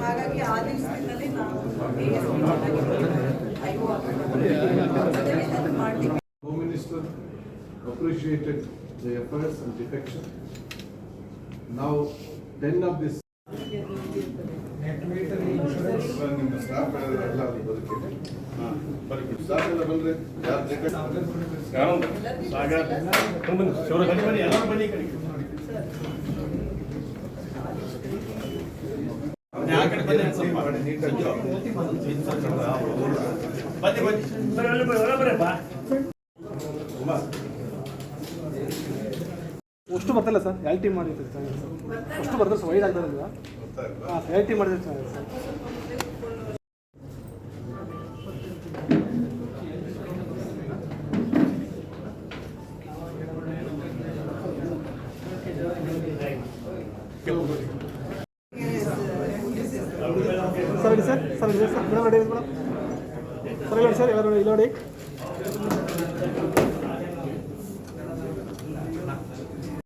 ಹಾಗಾಗಿ ಆ ದಿವಸದಲ್ಲಿ ನಾವು ಮಾಡಲಿಕ್ಕೆ Home Minister appreciated the efforts and defection. Now, ten of this. ನಿಮ್ಮ ಸ್ಟಾಫ್ ಎಲ್ಲ ಅಲ್ಲಿ ಬದುಕಿದೆ ಸ್ಟಾಫ್ ಎಲ್ಲ ಬಂದ್ರೆ ಯಾರು ಅಷ್ಟು ಬರ್ತಲ್ಲ ಸರ್ ಎಲ್ ಟಿ ಸರ್. ಅಷ್ಟು ಬರ್ತಾರೆ ಸರ್ ವೈಡ್ ಆಗ್ತದಲ್ಲ ಹಾಂ ಎಲ್ ಟಿ ಮಾಡಿದ್ರೆ ಚೆನ್ನಾಗಿ ಸರ್. സാർ സാർ സാർ ഇവിടെ ഇവിടെ സാർ ഇവിടെ സാർ ഇവിടെ ഇവിടെ ഇവിടെ